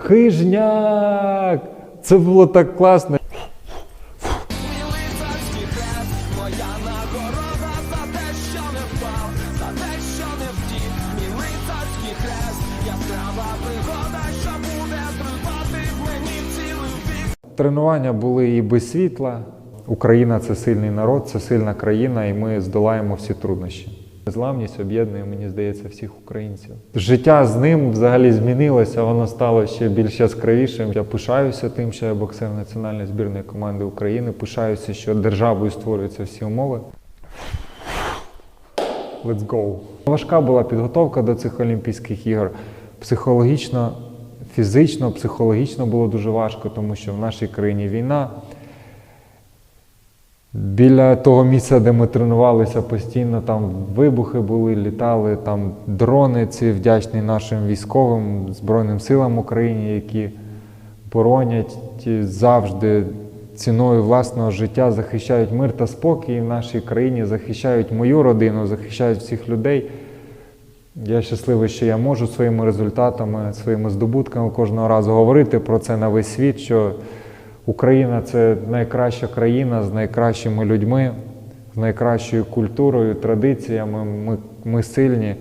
Хижняк! Це було так класно. Тренування були і без світла. Україна це сильний народ, це сильна країна, і ми здолаємо всі труднощі. Незламність об'єднує, мені здається, всіх українців. Життя з ним взагалі змінилося, воно стало ще більш яскравішим. Я пишаюся тим, що я боксер національної збірної команди України. Пишаюся, що державою створюються всі умови. Let's go. Важка була підготовка до цих Олімпійських ігор. Психологічно, фізично, психологічно було дуже важко, тому що в нашій країні війна. Біля того місця, де ми тренувалися постійно, там вибухи були, літали, там дрони ці вдячні нашим військовим, Збройним силам України, які боронять завжди ціною власного життя, захищають мир та спокій в нашій країні, захищають мою родину, захищають всіх людей. Я щасливий, що я можу своїми результатами, своїми здобутками кожного разу говорити про це на весь світ. що Україна це найкраща країна з найкращими людьми, з найкращою культурою, традиціями. Ми, ми сильні,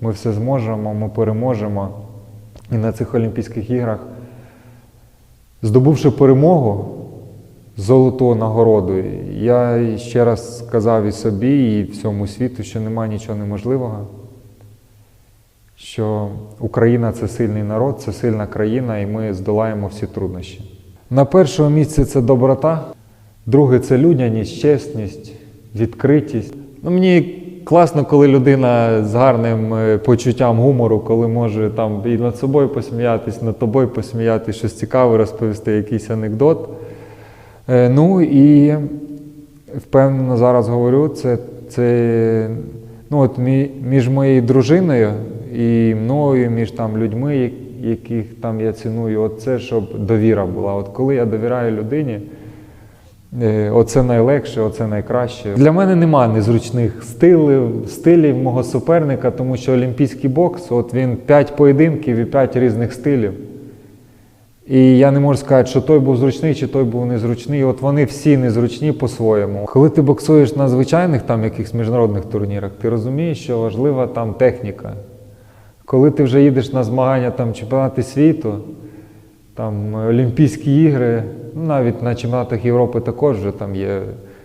ми все зможемо, ми переможемо. І на цих Олімпійських іграх, здобувши перемогу, золоту нагороду, я ще раз сказав і собі, і всьому світу, що немає нічого неможливого. Що Україна це сильний народ, це сильна країна, і ми здолаємо всі труднощі. На першому місці це доброта, друге це людяність, чесність, відкритість. Ну, мені класно, коли людина з гарним е, почуттям гумору, коли може там і над собою посміятись, над тобою посміятись, щось цікаве розповісти, якийсь анекдот. Е, Ну і впевнено зараз говорю, це, це ну, от між моєю дружиною і мною, між там людьми, яких там я ціную, от це, щоб довіра була. От коли я довіряю людині, е, оце найлегше, оце найкраще. Для мене немає незручних стилів, стилів мого суперника, тому що олімпійський бокс, от він 5 поєдинків і 5 різних стилів. І я не можу сказати, що той був зручний, чи той був незручний. От вони всі незручні по-своєму. Коли ти боксуєш на звичайних там якихось міжнародних турнірах, ти розумієш, що важлива там техніка. Коли ти вже їдеш на змагання там чемпіонати світу, там Олімпійські ігри, ну, навіть на чемпіонатах Європи також вже там є,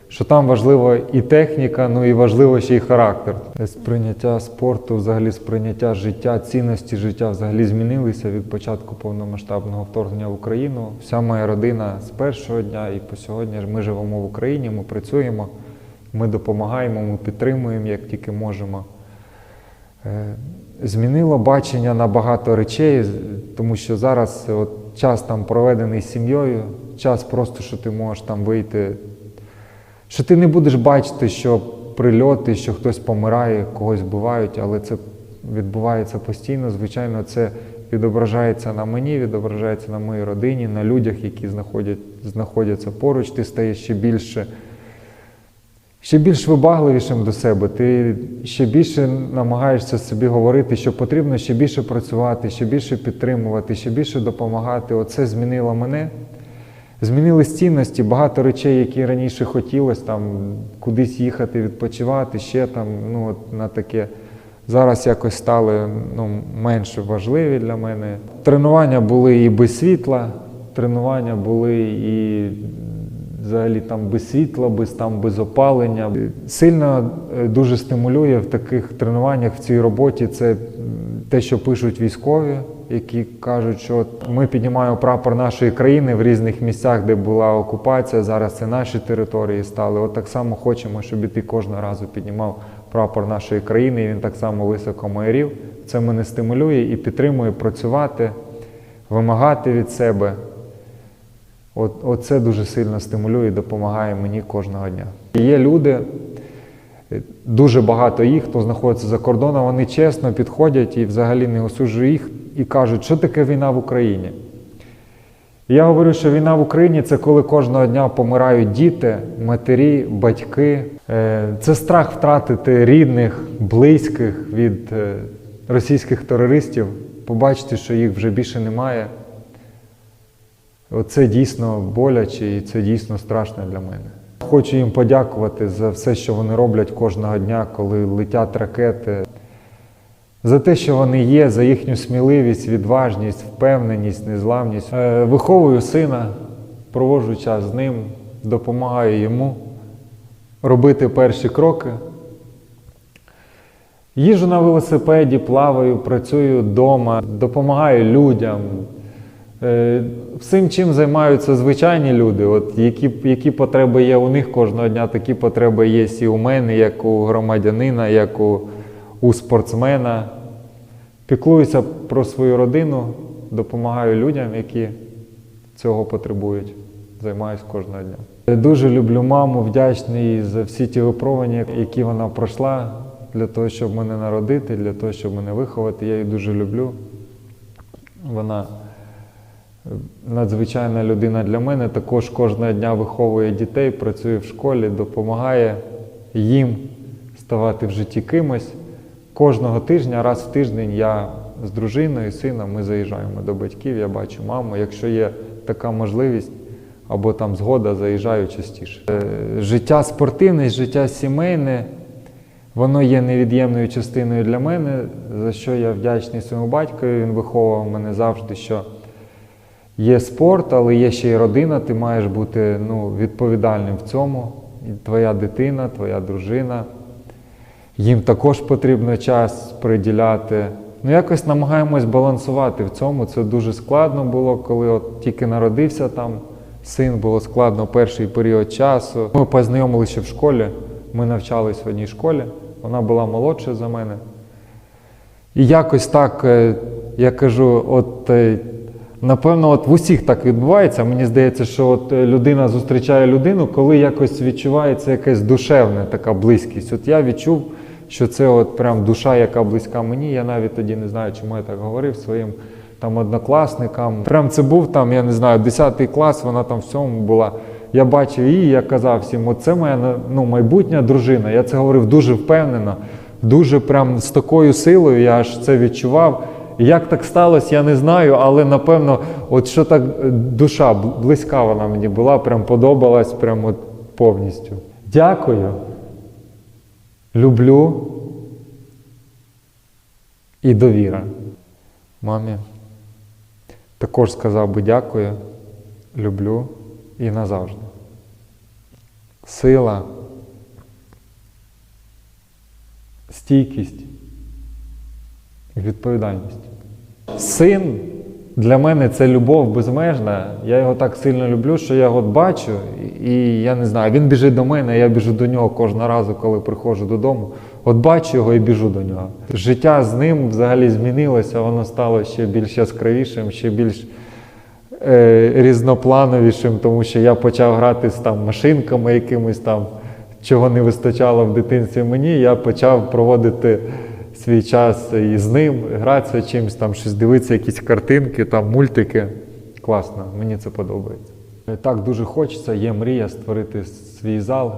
що там важлива і техніка, ну і важливо ще й характер. Сприйняття спорту, взагалі сприйняття життя, цінності життя взагалі змінилися від початку повномасштабного вторгнення в Україну. Вся моя родина з першого дня і по сьогодні ми живемо в Україні, ми працюємо, ми допомагаємо, ми підтримуємо як тільки можемо. Змінило бачення на багато речей, тому що зараз от, час там проведений з сім'єю, час просто, що ти можеш там вийти, що ти не будеш бачити, що прильоти, що хтось помирає, когось вбивають, але це відбувається постійно. Звичайно, це відображається на мені, відображається на моїй родині, на людях, які знаходять, знаходяться поруч. Ти стаєш ще більше ще більш вибагливішим до себе, ти ще більше намагаєшся собі говорити, що потрібно ще більше працювати, ще більше підтримувати, ще більше допомагати. Оце змінило мене. Змінились цінності, багато речей, які раніше хотілося, там кудись їхати, відпочивати, ще там, ну от на таке. Зараз якось стали ну, менш важливі для мене. Тренування були і без світла, тренування були і взагалі там без світла, без там без опалення. Сильно е, дуже стимулює в таких тренуваннях в цій роботі. Це те, що пишуть військові, які кажуть, що ми піднімаємо прапор нашої країни в різних місцях, де була окупація. Зараз це наші території стали. От так само хочемо, щоб і ти кожного разу піднімав прапор нашої країни. І він так само високо майорів. Це мене стимулює і підтримує працювати, вимагати від себе. От, оце дуже сильно стимулює і допомагає мені кожного дня. Є люди, е, дуже багато їх, хто знаходиться за кордоном, вони чесно підходять і взагалі не осуджую їх і кажуть, що таке війна в Україні. Я говорю, що війна в Україні це коли кожного дня помирають діти, матері, батьки. Е, Це страх втратити рідних, близьких від е, російських терористів, побачити, що їх вже більше немає Оце дійсно боляче і це дійсно страшно для мене. Хочу їм подякувати за все, що вони роблять кожного дня, коли летять ракети. За те, що вони є, за їхню сміливість, відважність, впевненість, незламність. Е, Виховую сина, проводжу час з ним, допомагаю йому робити перші кроки. Їжу на велосипеді, плаваю, працюю вдома, допомагаю людям. Е, Всім, чим займаються звичайні люди, от які, які потреби є у них кожного дня, такі потреби є і у мене, як у громадянина, як у, у спортсмена. Піклуюся про свою родину, допомагаю людям, які цього потребують. Займаюся кожного дня. Я Дуже люблю маму, вдячний за всі ті випробування, які вона пройшла для того, щоб мене народити, для того, щоб мене виховати. Я її дуже люблю. Вона е, надзвичайна людина для мене. Також кожного дня виховує дітей, працює в школі, допомагає їм ставати в житті кимось. Кожного тижня, раз в тиждень я з дружиною, сином, ми заїжджаємо до батьків, я бачу маму. Якщо є така можливість або там згода, заїжджаю частіше. Е, Життя спортивне, життя сімейне, воно є невід'ємною частиною для мене, за що я вдячний своєму батькові. Він виховував мене завжди, що є спорт, але є ще й родина. Ти маєш бути ну, відповідальним в цьому. І твоя дитина, твоя дружина. Їм також потрібно час приділяти. Ну, якось намагаємось балансувати в цьому. Це дуже складно було, коли от тільки народився там син, було складно перший період часу. Ми познайомилися в школі. Ми навчались в одній школі. Вона була молодша за мене. І якось так, е, я кажу, от е, напевно, от в усіх так відбувається. Мені здається, що от е, людина зустрічає людину, коли якось відчувається якась душевна така близькість. От я відчув, що це от прям душа, яка близька мені. Я навіть тоді не знаю, чому я так говорив своїм там однокласникам. Прям це був там, я не знаю, 10 клас, вона там в цьому була. Я бачив її, я казав всім, от це моя ну, майбутня дружина. Я це говорив дуже впевнено, дуже прям з такою силою, я аж це відчував. Як так сталося, я не знаю, але напевно, от що так е, душа близька вона мені була, прям подобалась, прям от повністю. Дякую. Люблю і довіра. Мамі також сказав би дякую, люблю і назавжди. Сила, стійкість, відповідальність. Син для мене це любов безмежна. Я його так сильно люблю, що я його бачу, і- я не знаю, він біжить до мене, я біжу до нього кожного разу, коли приходжу додому. От бачу його і біжу до нього. Життя з ним взагалі змінилося, воно стало ще більш яскравішим, ще більш е, різноплановішим, тому що я почав грати з там машинками якимись там, чого не вистачало в дитинстві мені. Я почав проводити свій час і з ним, гратися чимось, там щось дивитися, якісь картинки, там мультики. Класно, мені це подобається. Так дуже хочеться, є мрія створити свій зал,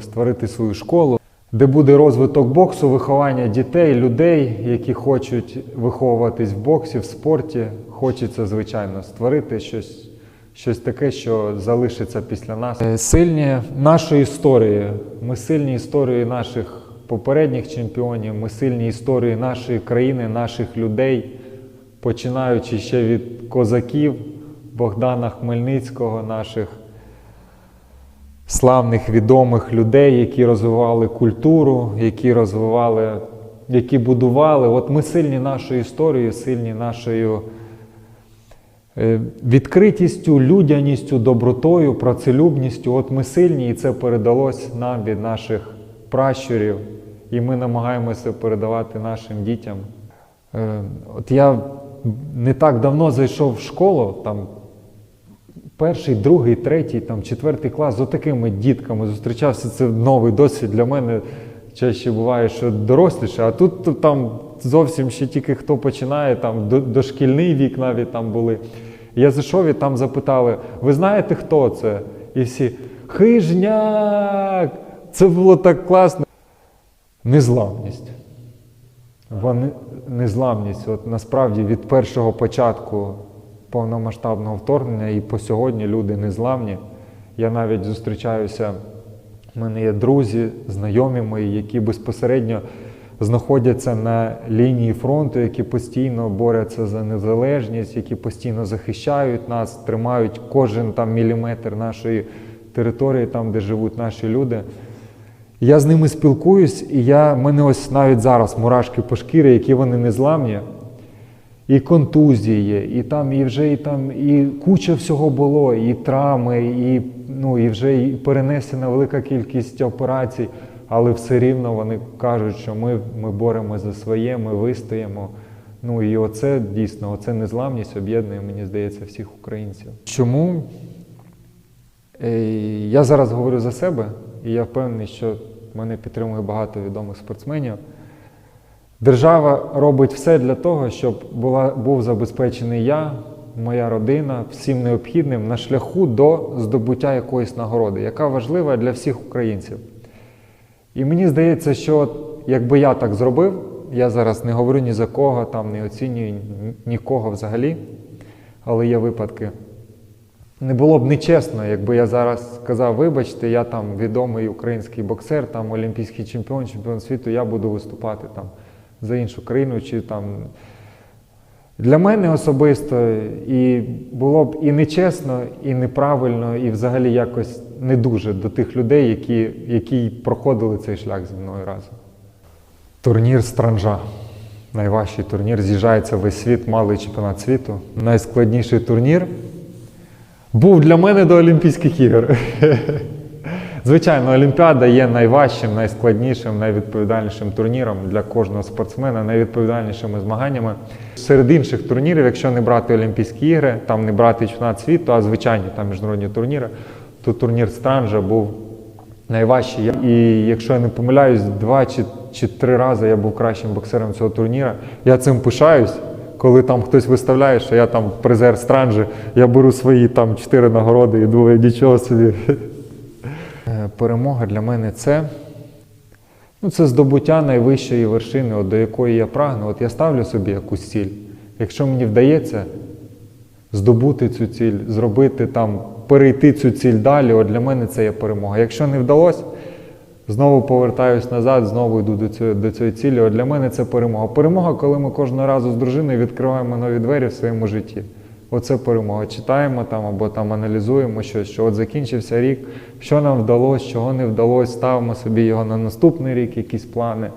створити свою школу, де буде розвиток боксу, виховання дітей, людей, які хочуть виховуватись в боксі, в спорті. Хочеться, звичайно, створити щось, щось таке, що залишиться після нас. Е, Сильні нашої історії. Ми сильні історії наших попередніх чемпіонів, ми сильні історії нашої країни, наших людей, починаючи ще від козаків, Богдана Хмельницького, наших славних відомих людей, які розвивали культуру, які розвивали, які будували. От ми сильні нашою історією, сильні нашою е, відкритістю, людяністю, добротою, працелюбністю. От ми сильні, і це передалось нам від наших пращурів, і ми намагаємося передавати нашим дітям. Е, От я не так давно зайшов в школу, там перший, другий, третій, там, четвертий клас з отакими дітками зустрічався. Це новий досвід для мене. Чаще буває, що доросліше, а тут там зовсім ще тільки хто починає, там дошкільний вік навіть там були. Я зайшов і там запитали: ви знаєте, хто це? І всі Хижняк! Це було так класно. Незламність. Вони, незламність. От насправді від першого початку повномасштабного вторгнення, і по сьогодні люди незламні. Я навіть зустрічаюся, в мене є друзі, знайомі мої, які безпосередньо знаходяться на лінії фронту, які постійно борються за незалежність, які постійно захищають нас, тримають кожен там міліметр нашої території, там, де живуть наші люди. Я з ними спілкуюсь, і я, мене ось навіть зараз мурашки по шкірі, які вони незламні. І контузії є, і там, і вже і там, і куча всього було, і травми, і, ну, і вже і перенесена велика кількість операцій, але все рівно вони кажуть, що ми, ми боремося за своє, ми вистоїмо. Ну і оце дійсно, оце незламність об'єднує, мені здається, всіх українців. Чому? Е, Я зараз говорю за себе, і я впевнений, що мене підтримує багато відомих спортсменів. Держава робить все для того, щоб була, був забезпечений я, моя родина всім необхідним на шляху до здобуття якоїсь нагороди, яка важлива для всіх українців. І мені здається, що якби я так зробив, я зараз не говорю ні за кого, там не оцінюю нікого взагалі, але є випадки. Не було б нечесно, якби я зараз сказав, вибачте, я там відомий український боксер, там олімпійський чемпіон, чемпіон світу, я буду виступати там за іншу країну чи там. Для мене особисто і було б і нечесно, і неправильно, і взагалі якось не дуже до тих людей, які, які проходили цей шлях зі мною разом. Турнір Странжа. Найважчий турнір. З'їжджається весь світ, малий чемпіонат світу. Найскладніший турнір був для мене до Олімпійських ігор. Звичайно, Олімпіада є найважчим, найскладнішим, найвідповідальнішим турніром для кожного спортсмена, найвідповідальнішими змаганнями. Серед інших турнірів, якщо не брати Олімпійські ігри, там не брати чемпіонат світу, а звичайні там міжнародні турніри, то турнір Странжа був найважчий. І якщо я не помиляюсь, два чи, чи три рази я був кращим боксером цього турніра. Я цим пишаюсь. Коли там хтось виставляє, що я там призер Странжі, я беру свої там чотири нагороди і думаю, нічого собі. Е, Перемога для мене це, ну, це здобуття найвищої вершини, от, до якої я прагну. От я ставлю собі якусь ціль. Якщо мені вдається здобути цю ціль, зробити там, перейти цю ціль далі, от для мене це є перемога. Якщо не вдалося, знову повертаюсь назад, знову йду до цієї, до цієї цілі. От для мене це перемога. Перемога, коли ми кожного разу з дружиною відкриваємо нові двері в своєму житті. Оце перемога. Читаємо там або там аналізуємо щось, що от закінчився рік, що нам вдалося, чого не вдалося, ставимо собі його на наступний рік, якісь плани.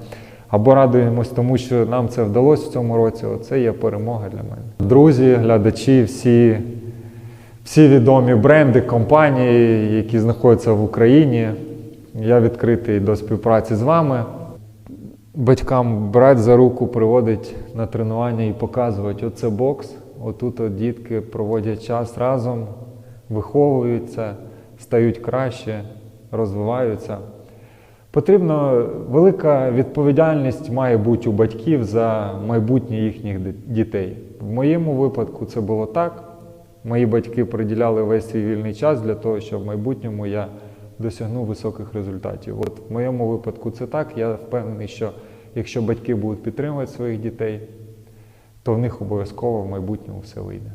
Або радуємось тому, що нам це вдалося в цьому році. Оце є перемога для мене. Друзі, глядачі, всі, всі відомі бренди, компанії, які знаходяться в Україні. Я відкритий до співпраці з вами. Батькам брати за руку, приводить на тренування і показувати, оце бокс. Отут от дітки проводять час разом, виховуються, стають краще, розвиваються. Потрібно велика відповідальність має бути у батьків за майбутнє їхніх дітей. В моєму випадку це було так. Мої батьки приділяли весь свій вільний час для того, щоб в майбутньому я досягнув високих результатів. От в моєму випадку це так. Я впевнений, що якщо батьки будуть підтримувати своїх дітей, то в них обов'язково в майбутньому все вийде.